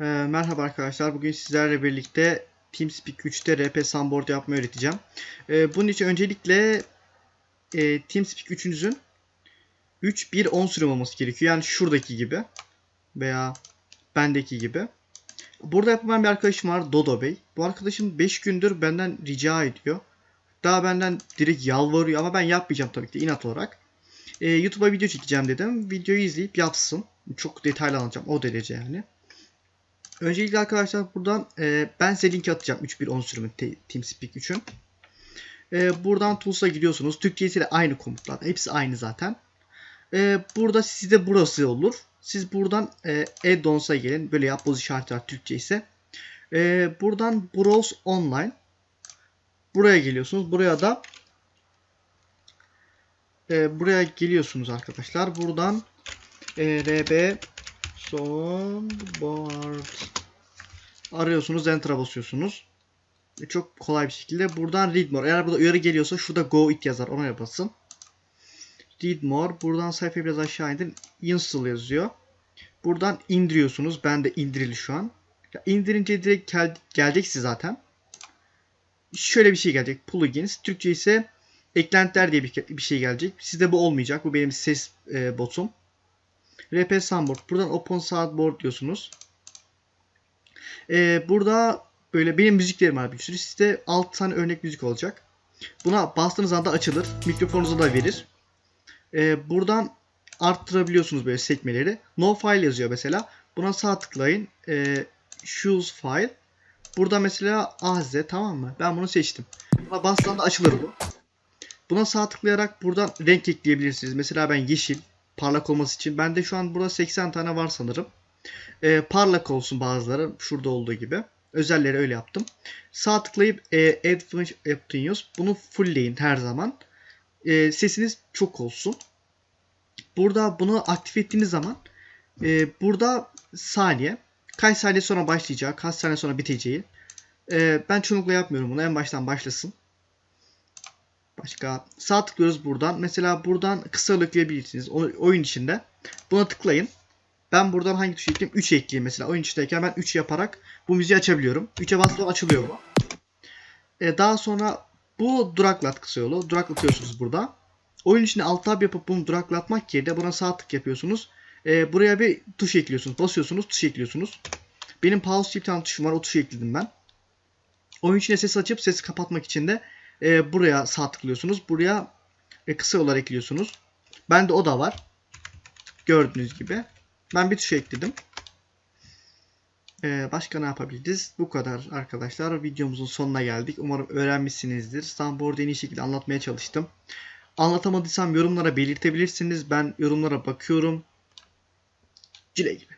Ee, merhaba arkadaşlar. Bugün sizlerle birlikte TeamSpeak 3'te RP Sunboard yapmayı öğreteceğim. Ee, bunun için öncelikle e, TeamSpeak 3'ünüzün 3.1.10 sürüm olması gerekiyor. Yani şuradaki gibi veya bendeki gibi. Burada yapamayan bir arkadaşım var Dodo Bey. Bu arkadaşım 5 gündür benden rica ediyor. Daha benden direkt yalvarıyor ama ben yapmayacağım tabii ki inat olarak. Ee, YouTube'a video çekeceğim dedim. Videoyu izleyip yapsın. Çok detaylı anlatacağım o derece yani. Öncelikle arkadaşlar buradan e, ben size linki atacağım 3.1.10 sürümün te- TeamSpeak 3'ün. E, buradan Tools'a gidiyorsunuz. Türkçesi de aynı komutlar. Hepsi aynı zaten. E, burada sizde burası olur. Siz buradan e, Add-ons'a gelin. Böyle yapboz işareti var Türkçe ise. E, buradan Browse Online. Buraya geliyorsunuz. Buraya da e, buraya geliyorsunuz arkadaşlar. Buradan e, RB Soundboard arıyorsunuz enter'a basıyorsunuz. E, Çok kolay bir şekilde buradan read more. Eğer burada uyarı geliyorsa şurada go it yazar. Ona basın. Read more. Buradan sayfayı biraz aşağı indin. Install yazıyor. Buradan indiriyorsunuz. Ben de indirili şu an. Ya indirince direkt gel gelecek size zaten. Şöyle bir şey gelecek. Plugins. Türkçe ise eklentiler diye bir, bir şey gelecek. Sizde bu olmayacak. Bu benim ses e, botum. RP Soundboard. Buradan Open Soundboard diyorsunuz. Ee, burada böyle benim müziklerim var bir sürü. Sizde 6 tane örnek müzik olacak. Buna bastığınız anda açılır. Mikrofonunuza da verir. Ee, buradan arttırabiliyorsunuz böyle sekmeleri. No file yazıyor mesela. Buna sağ tıklayın. Ee, choose file. Burada mesela AZ tamam mı? Ben bunu seçtim. Buna bastığında açılır bu. Buna sağ tıklayarak buradan renk ekleyebilirsiniz. Mesela ben yeşil, parlak olması için. Bende şu an burada 80 tane var sanırım. Ee, parlak olsun bazıları. Şurada olduğu gibi. Özelleri öyle yaptım. Sağ tıklayıp e, Add Finish Options. Bunu fullleyin her zaman. E, sesiniz çok olsun. Burada bunu aktif ettiğiniz zaman e, burada saniye. Kaç saniye sonra başlayacağı, kaç saniye sonra biteceği. E, ben çoğunlukla yapmıyorum bunu. En baştan başlasın. Başka sağ tıklıyoruz buradan. Mesela buradan kısa ekleyebilirsiniz o- oyun içinde. Buna tıklayın. Ben buradan hangi tuşu ekleyeyim? 3 ekleyeyim mesela. Oyun içindeyken ben 3 yaparak bu müziği açabiliyorum. 3'e bastığım açılıyor bu. Ee, daha sonra bu duraklat kısa yolu. Duraklatıyorsunuz burada. Oyun içinde alt tab yapıp bunu duraklatmak yerine buna sağ tık yapıyorsunuz. Ee, buraya bir tuş ekliyorsunuz. Basıyorsunuz, tuş ekliyorsunuz. Benim pause diye bir tane tuşum var. O tuşu ekledim ben. Oyun içinde ses açıp sesi kapatmak için de e, buraya sağ tıklıyorsunuz. Buraya e, kısa yollar ekliyorsunuz. Bende o da var. Gördüğünüz gibi. Ben bir tuş ekledim. Ee, başka ne yapabiliriz? Bu kadar arkadaşlar. Videomuzun sonuna geldik. Umarım öğrenmişsinizdir. Soundboard'u en iyi şekilde anlatmaya çalıştım. Anlatamadıysam yorumlara belirtebilirsiniz. Ben yorumlara bakıyorum. Cile gibi.